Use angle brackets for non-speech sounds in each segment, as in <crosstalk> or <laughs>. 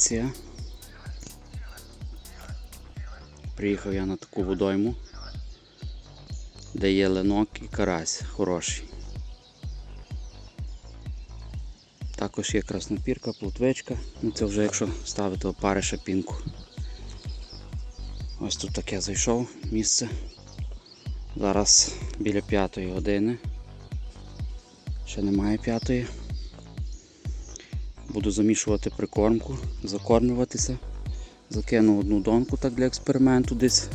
Локація. Приїхав я на таку водойму, де є ленок і карась хороший. Також є краснопірка, плотвичка, ну це вже якщо ставити опариша пінку. Ось тут таке зайшов місце. Зараз біля п'ятої години. Ще немає п'ятої. Буду замішувати прикормку, закормлюватися. Закину одну донку так для експерименту десь.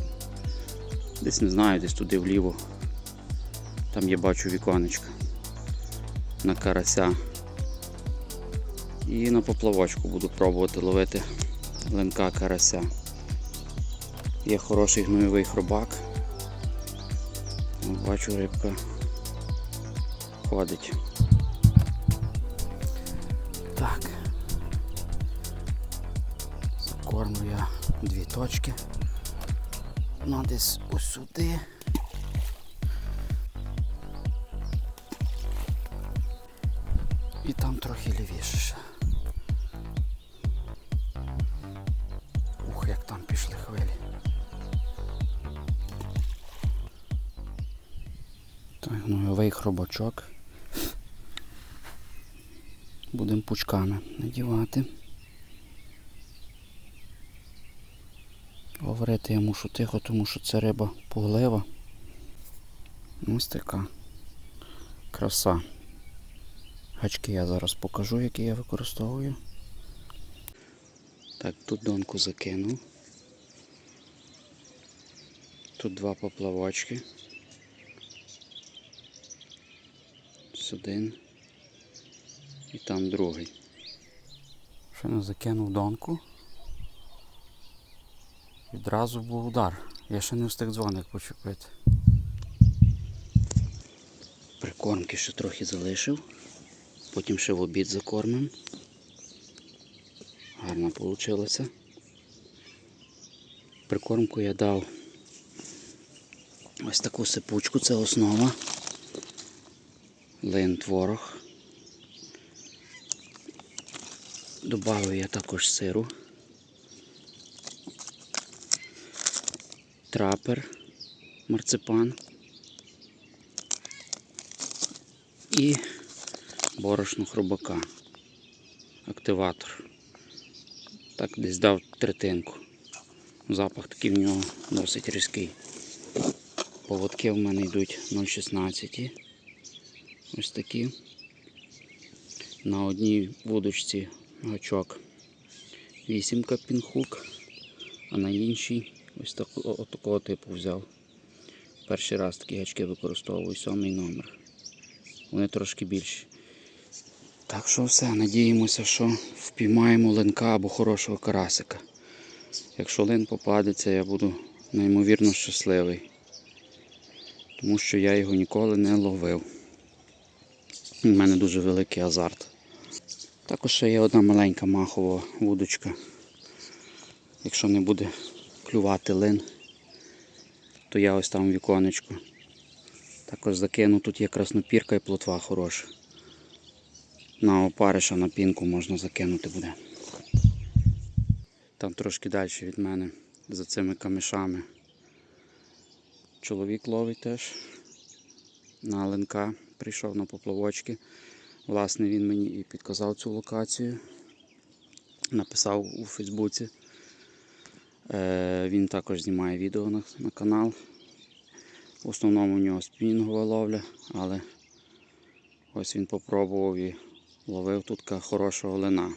Десь не знаю, десь туди вліво. Там я бачу віконечка на карася. І на поплавочку буду пробувати ловити линка карася. Є хороший гнойовий хробак. Бачу рибка ходить. Так. Закормлю я дві точки. Одна десь ось сюди. І там трохи лівіше ще. Ух, як там пішли хвилі. Так, новий хробачок. Будемо пучками надівати. Говорити я мушу тихо, тому що це риба пуглива. Ось така краса. Гачки я зараз покажу, які я використовую. Так, тут донку закинув. Тут два поплавочки. Один. І там другий. Ще не закинув донку. Відразу був удар. Я ще не встиг дзвоник почепити. Прикормки ще трохи залишив. Потім ще в обід закормим. Гарно вийшло. Прикормку я дав ось таку сипучку, це основа. Лин творог. Добавив я також сиру. Трапер, марципан і борошно хробака. Активатор. Так десь дав третинку. Запах такий в нього досить різкий. Поводки в мене йдуть 0,16. Ось такі. На одній вудочці гачок 8 пінхук, а на іншій ось таку, такого типу взяв. Перший раз такі гачки використовую, сьомий номер. Вони трошки більші. Так що все, надіємося, що впіймаємо линка або хорошого карасика. Якщо лин попадеться, я буду неймовірно щасливий. Тому що я його ніколи не ловив. У мене дуже великий азарт. Також ще є одна маленька махова вудочка. Якщо не буде клювати лин, то я ось там в віконечку. Також закину, тут є краснопірка і плотва хороша. На опариша на пінку можна закинути буде. Там трошки далі від мене, за цими камешами. Чоловік ловить теж. На ленка прийшов на поплавочки. Власне, він мені і підказав цю локацію. Написав у Фейсбуці. Е, він також знімає відео на, на канал. В основному у нього спінінгова ловля, але ось він попробував і ловив тут хорошого лина.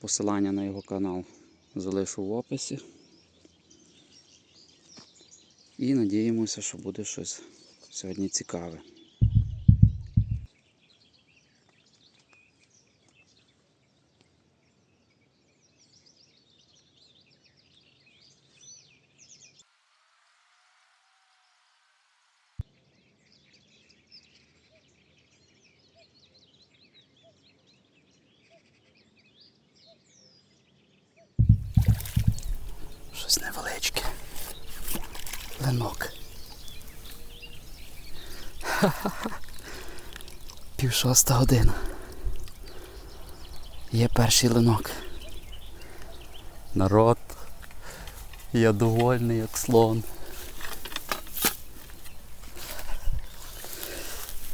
Посилання на його канал залишу в описі. І надіємося, що буде щось сьогодні цікаве. Щось невеличке. Ленок. <laughs> Пів шоста година. Є перший линок. Народ. Я довольний, як слон.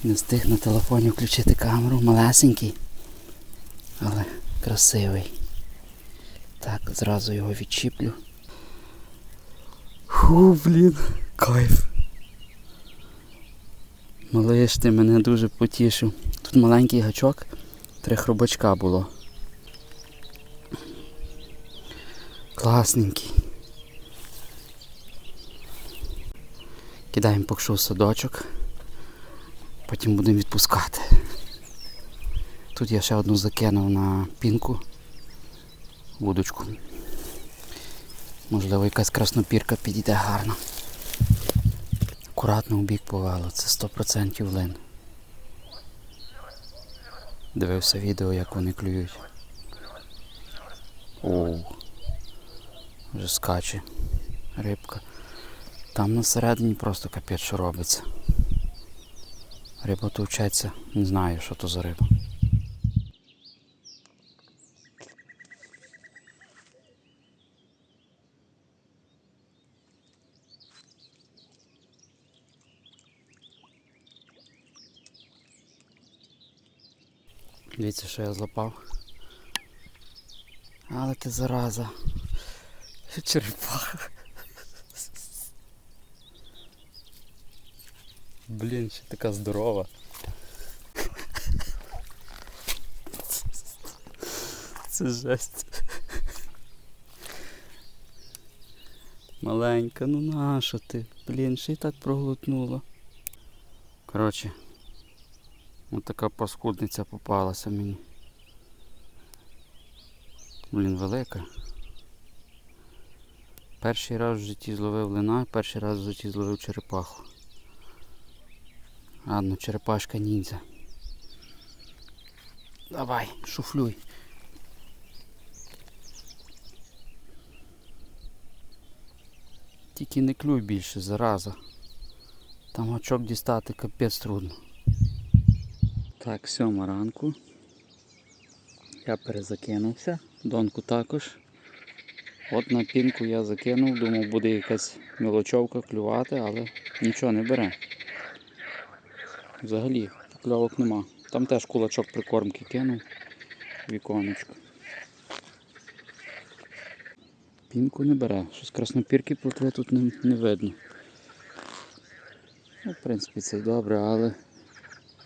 Не встиг на телефоні включити камеру, малесенький, але красивий. Так, зразу його відчіплю. Фу, блін, кайф. Малиш, ти мене дуже потішив. Тут маленький гачок, три хробачка було. Класненький. Кидаємо поки в садочок. Потім будемо відпускати. Тут я ще одну закинув на пінку. Вудочку. Можливо, якась краснопірка підійде гарно. Акуратно у бік повело, це 100% лин. Дивився відео, як вони клюють. Оу. Вже скаче. Рибка. Там на середині просто капець що робиться. Риба товчеться, не знаю, що то за риба. Дивіться, що я злопав. Але ти зараза. Черепаха. Блін, ще така здорова. Це жесть. Маленька, ну нащо ти? Блін, ще й так проглотнула. Коротше, от така паскудниця попалася мені. Блін, велика. Перший раз в житті зловив лина, перший раз в житті зловив черепаху. Ладно, черепашка ніндзя. Давай, шуфлюй. Тільки не клюй більше, зараза. Там гачок дістати капець трудно. Так, сьома ранку. Я перезакинувся, донку також. От на пінку я закинув, думав буде якась мілочовка клювати, але нічого не бере. Взагалі, кльовок нема. Там теж кулачок прикормки кинув. Віконечко. Пінку не бере. Щось краснопірки пливли тут не, не видно. Ну, в принципі, це добре, але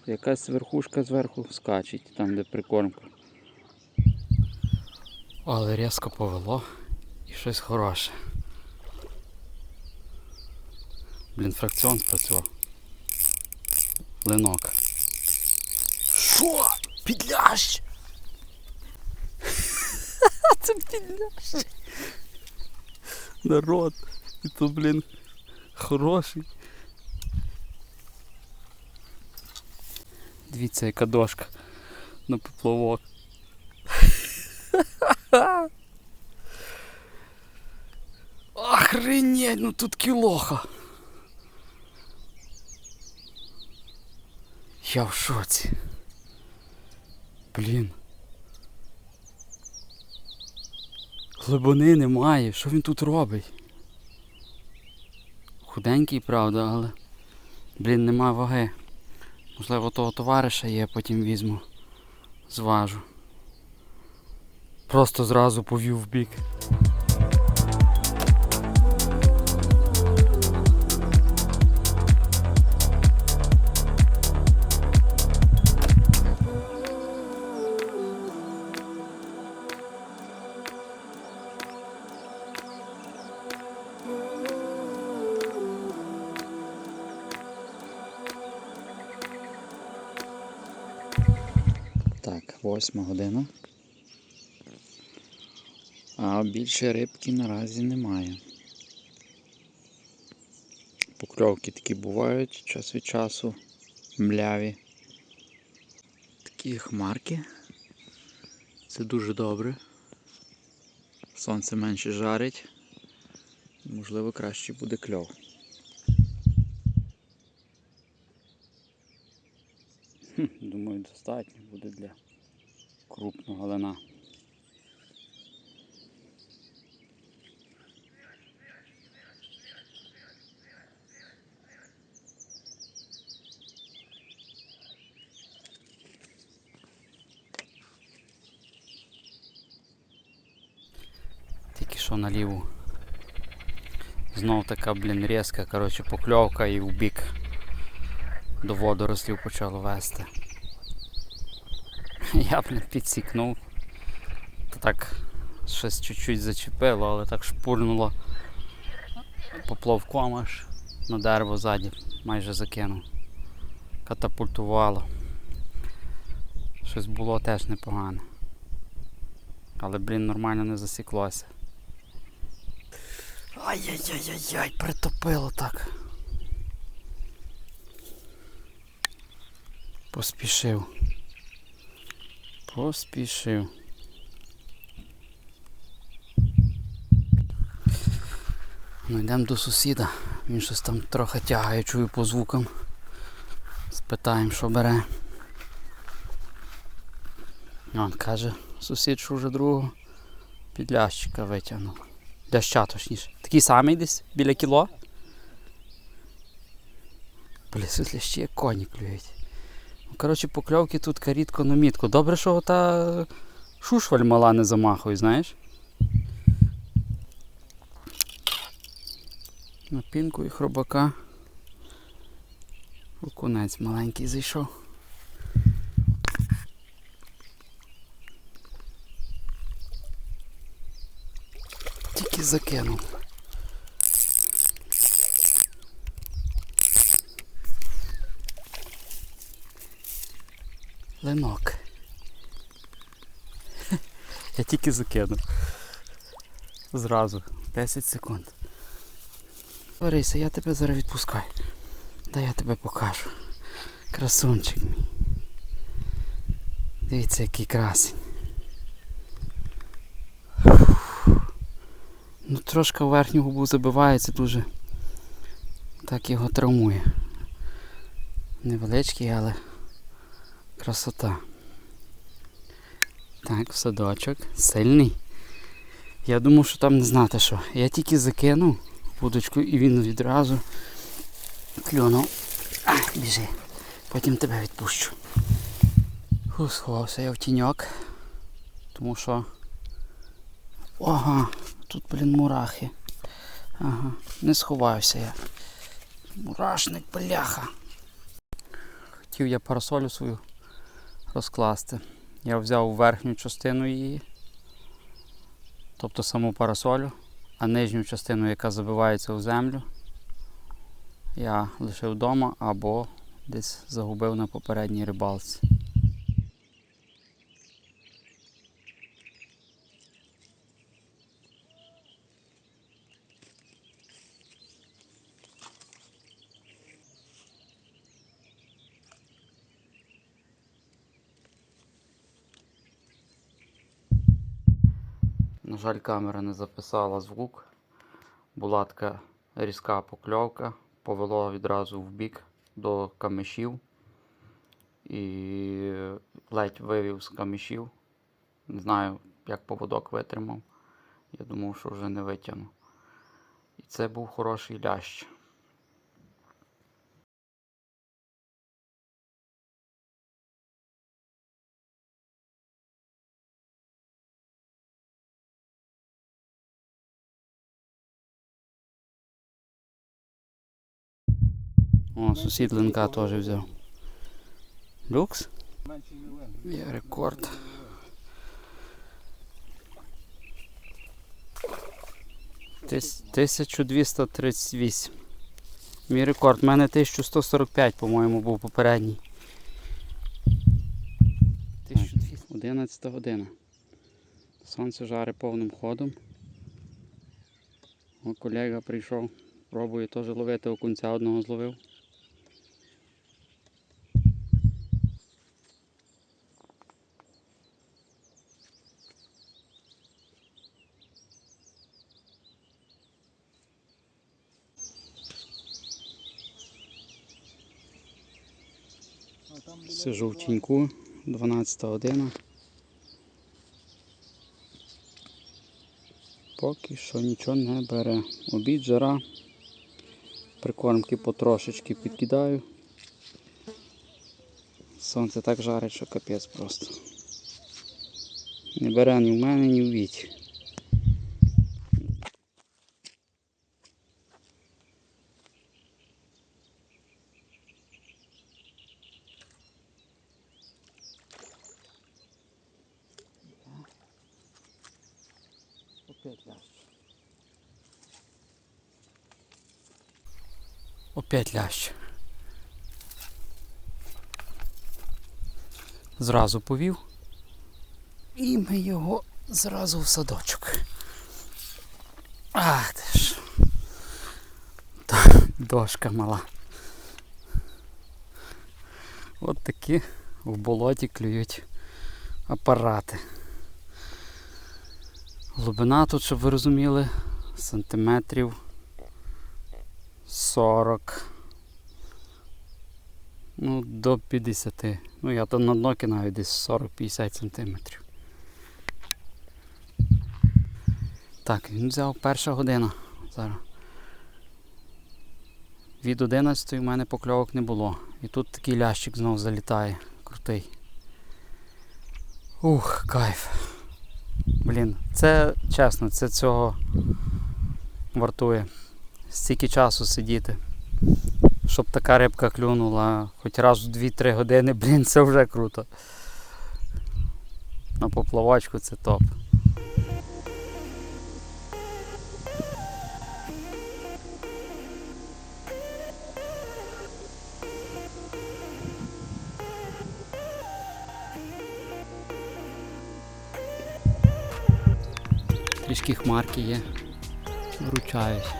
якась верхушка зверху скачить, там де прикормка. Але різко повело і щось хороше. Блін, фракціон спрацював. Линок. Що? Підлящ? <laughs> Це підлящ. Народ. І то, блін, хороший. Дивіться, яка дошка на поплавок. Охренеть, ну тут кілоха. Я в шоці. Блін. Глибини немає. Що він тут робить? Худенький, правда, але. Блін, нема ваги. Можливо, того товариша є, потім візьму. Зважу. Просто зразу повів в бік. Так, восьма година. А більше рибки наразі немає. Покльовки такі бувають час від часу, мляві. Такі хмарки. Це дуже добре. Сонце менше жарить. Можливо, краще буде кльов. Хм, думаю, достатньо буде для крупного галина. Тільки що наліву. Знов така, блін, різка, коротше, покльовка і в бік до водорослів почало вести. <laughs> Я, блін, підсікнув. Та так щось чуть-чуть зачепило, але так шпурнуло поплавком аж на дерево ззаді, майже закинув. Катапультувало. Щось було теж непогане. Але, блін, нормально не засіклося. Ай-яй-яй-яй, притопило так. Поспішив. Поспішив. Ну йдемо до сусіда. Він щось там трохи тягає, чую по звукам. Спитаємо, що бере. Он каже, сусід, що вже другого підлящика витягнув. Ляща точніше. Такий самий десь біля кіло. Бля, тут лящі коні клюють. Коротше, покльовки тут рідко на мітку. Добре, що та шушваль мала не замахує, знаєш? На пінку і хробака. Окунець маленький зайшов. Тільки закинув. Ленок. Я тільки закинув. Зразу. 10 секунд. Лариса, я тебе зараз відпускаю. Дай я тебе покажу. Красунчик мій. Дивіться, який красень. Ну трошки верхню губу забивається дуже. Так його травмує. Невеличкий, але красота. Так, садочок. Сильний. Я думав, що там не знати що. Я тільки закинув вудочку і він відразу клюнув. А, біжи. Потім тебе відпущу. Фу, сховався я в тіньок. Тому що... Ага, тут, блін, мурахи. Ага, не сховався я. Мурашник, бляха. Хотів я парасолю свою розкласти. Я взяв верхню частину її, тобто саму парасолю, а нижню частину, яка забивається у землю, я лишив вдома або десь загубив на попередній рибалці. На жаль, камера не записала звук. Була така різка покльовка, повело відразу в бік до камішів і ледь вивів з камішів. Не знаю, як поводок витримав. Я думав, що вже не витягну. І це був хороший лящ. О, сусід линка теж взяв. Люкс? Є рекорд. Тис- 1238. Мій рекорд. У мене 1145, по-моєму, був попередній. 1200. 11 година. Сонце жаре повним ходом. О, колега прийшов. Пробує теж ловити окунця одного зловив. Сижу в тіньку, 12 година. Поки що нічого не бере. Обід, жара. Прикормки потрошечки підкидаю. Сонце так жарить, що капець просто. Не бере ні в мене, ні в віті. Опять лящ. Опять лящ. Зразу повів. І ми його зразу в садочок. А, ти ж. Дошка мала. От такі в болоті клюють апарати. Глибина тут, щоб ви розуміли, сантиметрів 40. Ну, до 50. Ну, я то на дно кидаю десь 40-50 сантиметрів. Так, він взяв перша година. Зараз. Від 11 в мене покльовок не було. І тут такий лящик знов залітає. Крутий. Ух, кайф. Блін, це чесно, це цього вартує. Стільки часу сидіти. Щоб така рибка клюнула хоч раз в 2-3 години, блін, це вже круто. На поплавачку це топ. Трішки хмарки є. Вручають.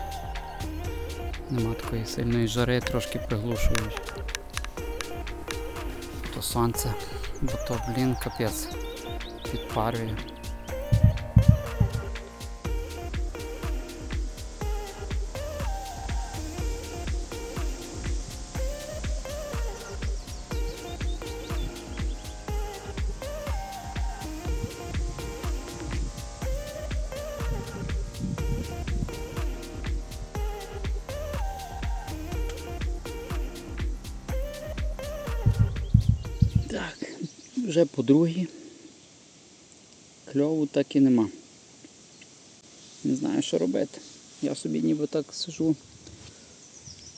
Нема такої сильної жари, трошки приглушують. То сонце, бо то, блін, капець, підпарює. Вже по другій. Кльову так і нема. Не знаю, що робити. Я собі ніби так сижу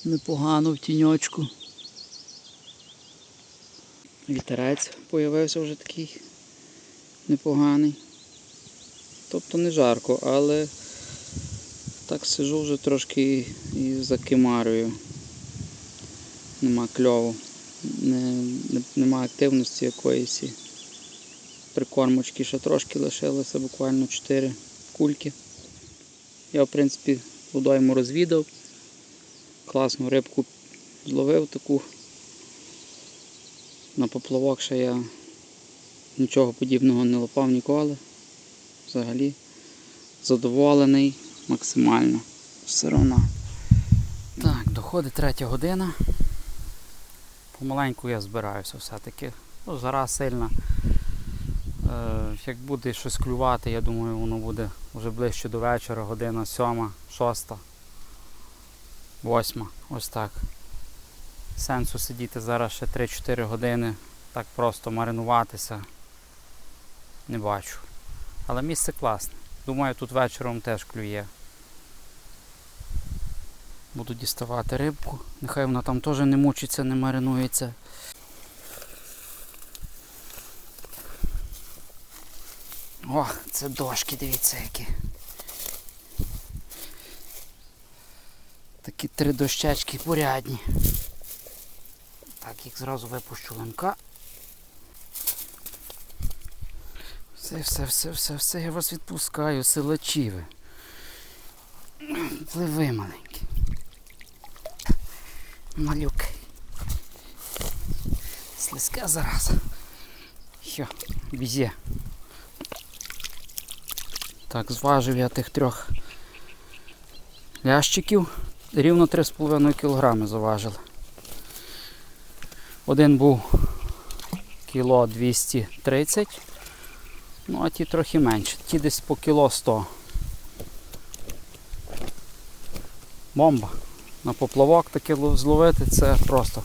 непогано в тіньочку. Вітерець появився вже такий непоганий. Тобто не жарко, але так сижу вже трошки і закимарюю. Нема кльову не, не, немає активності якоїсь. Прикормочки ще трошки лишилося, буквально 4 кульки. Я в принципі водойму розвідав, класну рибку зловив таку. На поплавок ще я нічого подібного не лопав ніколи. Взагалі задоволений максимально. Все одно. Так, доходить третя година. Помаленьку я збираюся все-таки. Ну, жара сильна. Е, як буде щось клювати, я думаю, воно буде вже ближче до вечора, година сьома, шоста, восьма. Ось так. Сенсу сидіти зараз ще 3-4 години, так просто маринуватися. Не бачу. Але місце класне. Думаю, тут вечором теж клює. Буду діставати рибку. Нехай вона там теж не мучиться, не маринується. О, це дошки, дивіться які. Такі три дощечки порядні. Так, їх зразу випущу лемка. Все, все, все, все, все, я вас відпускаю, силачі ви. Пливи маленький. Малюк. Слизька зараза. Що, візє. Так, зважив я тих трьох лящиків. Рівно 3,5 кг заважили. Один був кіло 230. Ну, а ті трохи менше. Ті десь по кіло 100. Бомба. На поплавок таке зловити це просто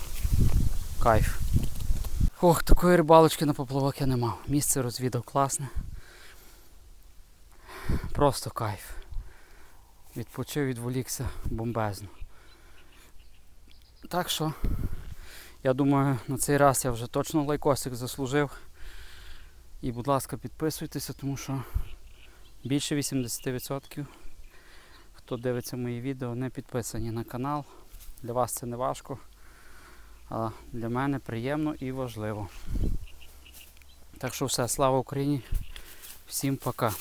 кайф. Ох, такої рибалочки на поплавок я не мав. Місце розвідав класне. Просто кайф. Відпочив, відволікся бомбезно. Так що, я думаю, на цей раз я вже точно лайкосик заслужив. І, будь ласка, підписуйтеся, тому що більше 80% хто дивиться мої відео, не підписані на канал. Для вас це не важко, а для мене приємно і важливо. Так що все, слава Україні! Всім пока!